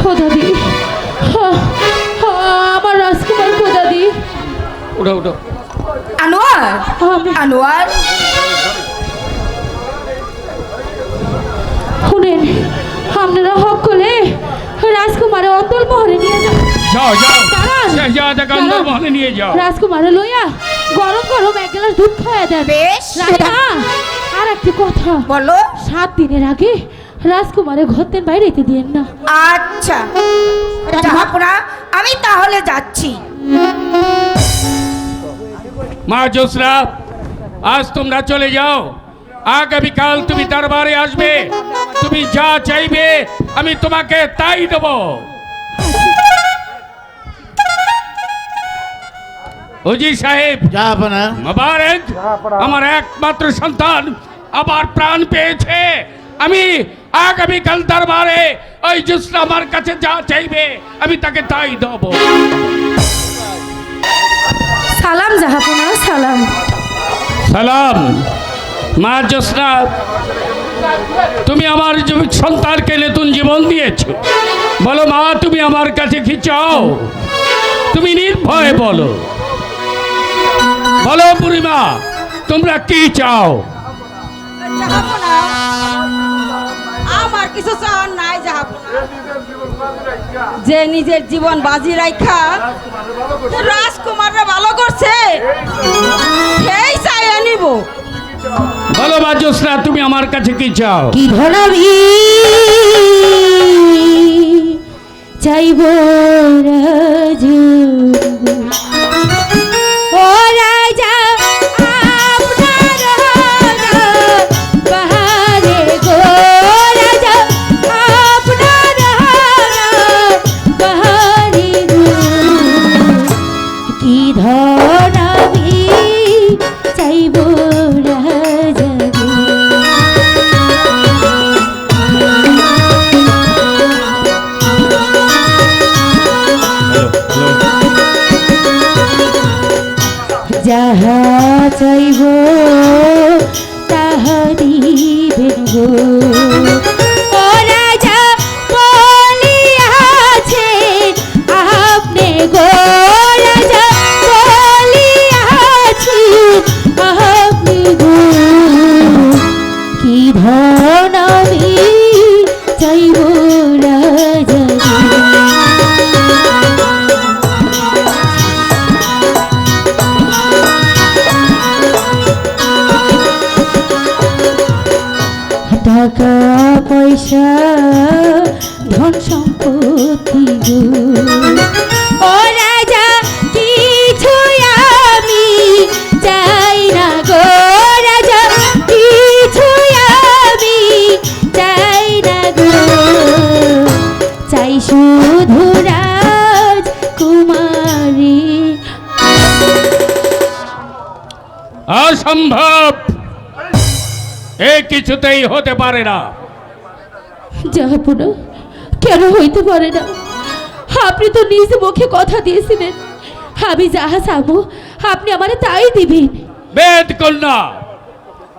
খোদাদি আমার রাজকুমার খোদাদি উঠো উঠো আনোয়ার? আনোয়ার? শুনেন আপনারা হক করে রাজকুমারের অন্তল মহলে নিয়ে যান। যাও নিয়ে রাজকুমারে লইয়া গরম গরম এক গ্লাস দুধ খাওয়া দেন বেশ। আর একটি কথা। বলো। সাত দিনের আগে রাজকুমারে ঘরতেন বাইরে যেতে দিয়েন না। আচ্ছা। জাহাপনা আমি তাহলে যাচ্ছি। মা জোসরা আজ তোমরা চলে যাও। আগামীকাল তুমি দরবারে আসবে। তুমি যা চাইবে আমি তোমাকে তাই দেব। ওজি সাহেব মোবারক আমার একমাত্র সন্তান আবার প্রাণ পেয়েছে। আমি আগামীকাল দরবারে ওই জুসরা আমার কাছে যা চাইবে আমি তাকে তাই দেবো। সালাম জাহাপনা সালাম। সালাম। মা জোসনা তুমি আমার সন্তানকে নতুন জীবন দিয়েছ বলো মা তুমি আমার কাছে কি চাও? তুমি নির্ভয়ে বলো। বলো বুড়িমা তোমরা কি চাও? আমার কিছু চাওয়ার নাই জাহাপনা যে নিজের জীবন বাজি রাখা রাজকুমাররা ভালো করছে। সেই চাই আনিব। বলো বাজসরা তুমি আমার কাছে কি চাও? কি ধরাবি? চাইব রাজু ধন অসম্ভব এ কিছুতেই হতে পারে না। যাহাপুনা কেন হইতে পারে না? আপনি তো নিজ মুখে কথা দিয়েছিলেন। আমি যাহা চাবো আপনি আমারে তাই দিবেন বেদ কন্যা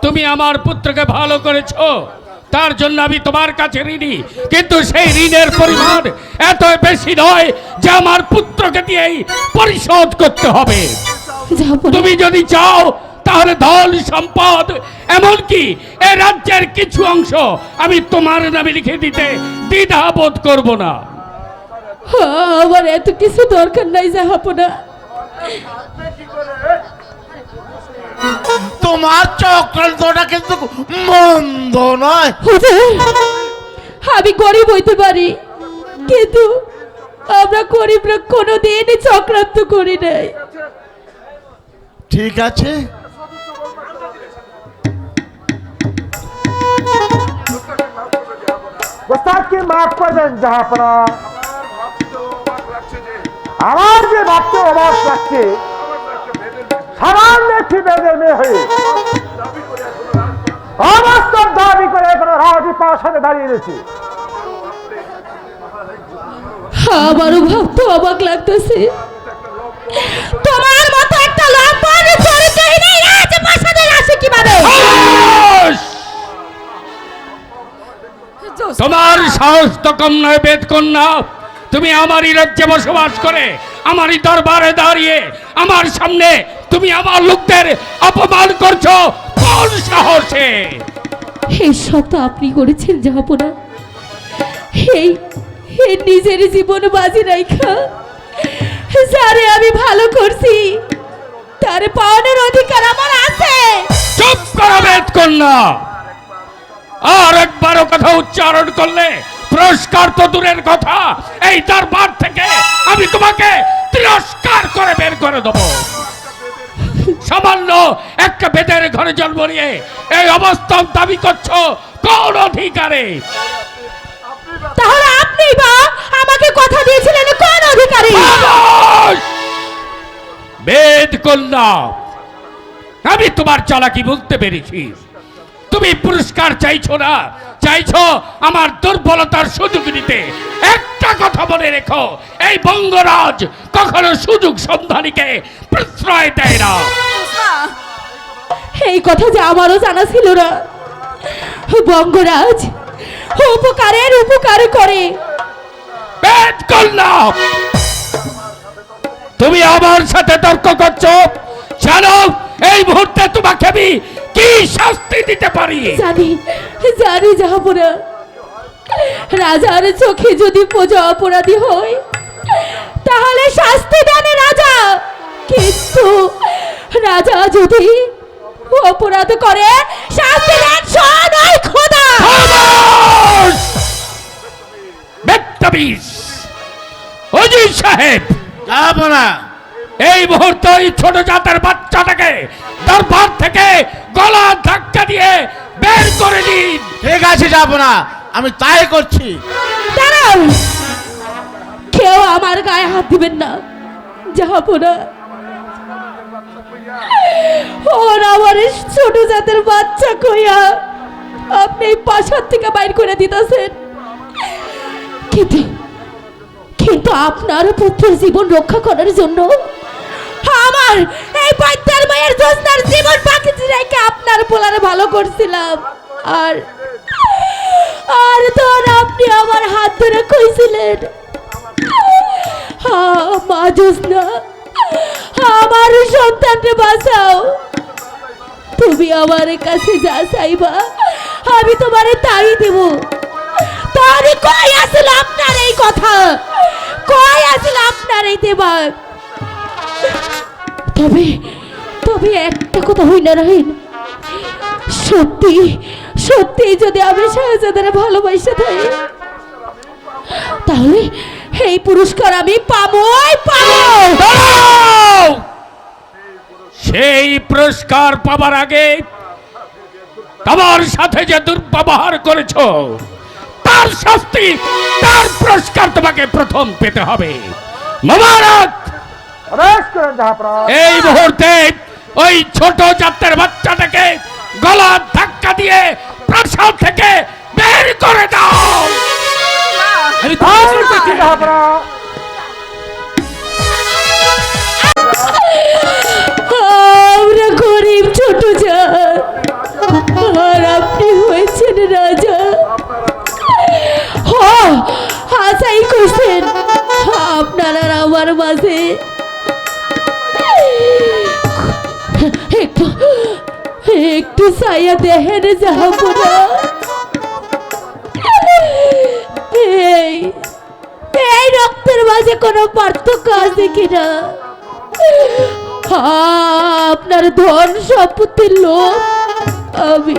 তুমি আমার পুত্রকে ভালো করেছ। তার জন্য আমি তোমার কাছে ঋণী। কিন্তু সেই ঋণের পরিমাণ এত বেশি নয় যে আমার পুত্রকে দিয়েই পরিশোধ করতে হবে। তুমি যদি চাও তাহলে ধন সম্পদ এমনকি এ রাজ্যের কিছু অংশ আমি তোমার নামে লিখে দিতে দ্বিধা বোধ করব না। আমার এত কিছু দরকার নাই যাহাপুনা তোমার চক্রান্তটা কিন্তু মন্দ নয়। আমি গরিব হইতে পারি কিন্তু আমরা গরিবরা কোনো দিন চক্রান্ত করি নাই। ঠিক আছে। ওস্তাদকে মাফ করবেন জাহাপনা। আমার যে ভাবতে অবাক লাগছে সামান্য একটি বেদের মেয়ে হয়ে অবাস্তব দাবি করে এখনও রাজপার সাথে দাঁড়িয়ে রয়েছে। আমারও ভাবতে অবাক লাগতেছে। তোমার মতো একটা লম্পট চরিত্রহীন এই রাজপ্রাসাদে আসে কীভাবে! তোমার সাহস তো কম নয় বেদ কন্যা। তুমি আমারই রাজ্যে বসবাস করে আমারই দরবারে দাঁড়িয়ে আমার সামনে তুমি আমার লোকদের অপমান করছ। কোন সাহসে? এই সব তো আপনি করেছেন জাহাপনা এই নিজের জীবন বাজি রাইখা। যারে আমি ভালো করছি তার পাওয়ানোর অধিকার আমার আছে। চুপ করো বেদ কন্যা। আর একবারও কথা উচ্চারণ করলে পুরস্কার তো দূরের কথা। এই দরবার থেকে আমি তোমাকে তিরস্কার করে বের করে দেবো। সামান্য একটা বেদের ঘরে জন্ম নিয়ে এই অবস্থান দাবি করছ কোন অধিকারে? তাহলে আপনি বা আমাকে কথা দিয়েছিলেন কোন অধিকারী! বেদ কন্যা আমি তোমার চালাকি বুঝতে পেরেছি। তুমি পুরস্কার চাইছো না? চাইছো আমার দুর্বলতার সুযোগ নিতে একটা কথা বলে রেখো এই বঙ্গরাজ কখনো সুযোগ সন্ধানীকে প্রশ্রয় দেয় না। এই কথা যে আমারও জানা ছিল না। বঙ্গরাজ উপকারের উপকার করে। বেদ তুমি আমার সাথে তর্ক করছ। জানো এই মুহূর্তে তোমাকে আমি কি শাস্তি দিতে পারি। জানি জানি যাব না রাজার চোখে যদি প্রজা অপরাধী হয় তাহলে শাস্তি দেন রাজা। কিন্তু রাজা যদি অপরাধ করে শাস্তি দেন সদয় খোদা। খামোশ! বেত্তাবিজ! অজিত সাহেব। যাব না এই মুহূর্তে ওই ছোট জাতের বাচ্চাটাকে দরবার থেকে গলা ধাক্কা দিয়ে বের করে দিন। ঠিক আছে যাব না। আমি তাই করছি। দাঁড়াও। কেউ আমার গায়ে হাত দিবেন না। যাব না। ওর আমার ছোট জাতের বাচ্চা কইয়া আপনি এই পাশার থেকে বাইর করে দিতেছেন। কিন্তু কিন্তু আপনার পুত্রের জীবন রক্ষা করার জন্য আমার এই বাচ্চার মায়ের জোসনার জীবন বাকি রেখে আপনার পোলারে ভালো করছিলাম। আর আর তখন আপনি আমার হাত ধরে কইছিলেন হ্যাঁ, মা জোসনা আমার সন্তানকে বাঁচাও। তুমি আমার কাছে যা চাইবা আমি তোমারে তাই দেব। তাহলে কই আসলে আপনার এই কথা? কই আসলে আপনার এই দেবার তবে তবে একটা কথা হই না রাহিন সত্যি সত্যি যদি আমি শাহজাদের ভালোবাসা থাকি, তাহলে এই পুরস্কার আমি পাবোই পাবো সেই পুরস্কার পাবার আগে তোমার সাথে যে দুর্ব্যবহার করেছ, তার শাস্তি, তার পুরস্কার তোমাকে প্রথম পেতে হবে। মোবারক! এই মুহূর্তে ওই ছোট জাতের বাচ্চাটাকে গলা ধাক্কা দিয়ে প্রাসাদ থেকে বের করে দাও। আমরা গরিব ছোট জাত। আর আপনি হয়েছেন রাজা। হ হাসাই করছেন। আপনার আমার মাঝে একটু সাইয়া দেখেন যাব না এই এই রক্তের মাঝে কোনো পার্থক্য আছে কিনা? আপনার ধন সম্পত্তির লোক আমি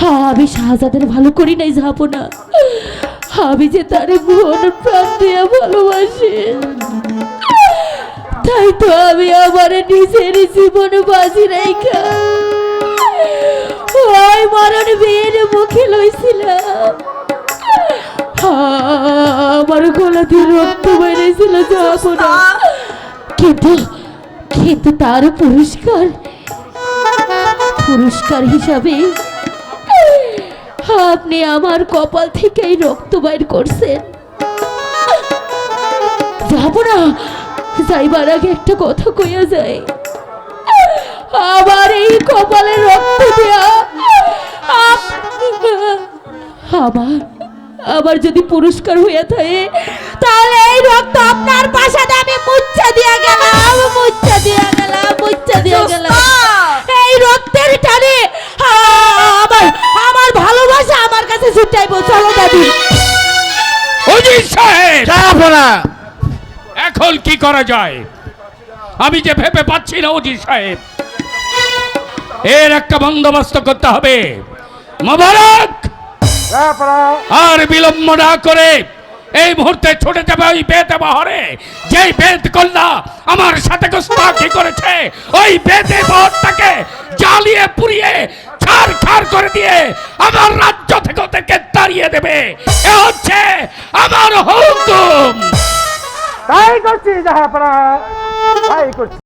হ্যাঁ আমি শাহজাদের ভালো করি নাই যাব না আমি যে তার মন প্রাণ দিয়ে ভালোবাসি। তাই তো আমি আমার নিজের জীবন বাজি রেখা। ওই মরণ বিয়ের মুখে লইছিলাম। আমার গলা দিয়ে রক্ত বেড়েছিল যাব না কিন্তু কিন্তু তার পুরস্কার পুরস্কার হিসাবে আপনি আমার কপাল থেকেই রক্ত বাইর করছেন। যাব না, যাইবার আগে একটা কথা কইয়া যায় আমার এই কপালে রক্ত দেয়া। আমার আবার যদি পুরস্কার হইয়া থাকে তাহলে এই রক্ত আপনার পাশাতে আমি মুচ্ছা দিয়া গেলাম মুচ্ছা দিয়া গেলাম মুচ্ছা দিয়া গেলাম। এই রক্তের টানে আমার আমার ভালোবাসা আমার কাছে ছুটাইবো। চলো দাদু। অজিত সাহেব! যাব না এখন কি করা যায়? আমি যে ভেবে পাচ্ছি না অজিত সাহেব। এর একটা বন্দোবস্ত করতে হবে। মোবারক! আর বিলম্ব না করে এই মুহূর্তে ছুটে যাবে ওই বেত বহরে। যেই বেত কন্যা আমার সাথে গোস্তাখি করেছে, ওই বেতে বহরটাকে জ্বালিয়ে, পুড়িয়ে, ছাড় খাড় করে দিয়ে আমার রাজ্য থেকে ওদেরকে তাড়িয়ে দেবে। এ হচ্ছে আমার হুকুম। তাই করছি যাহাপনা তাই করছি।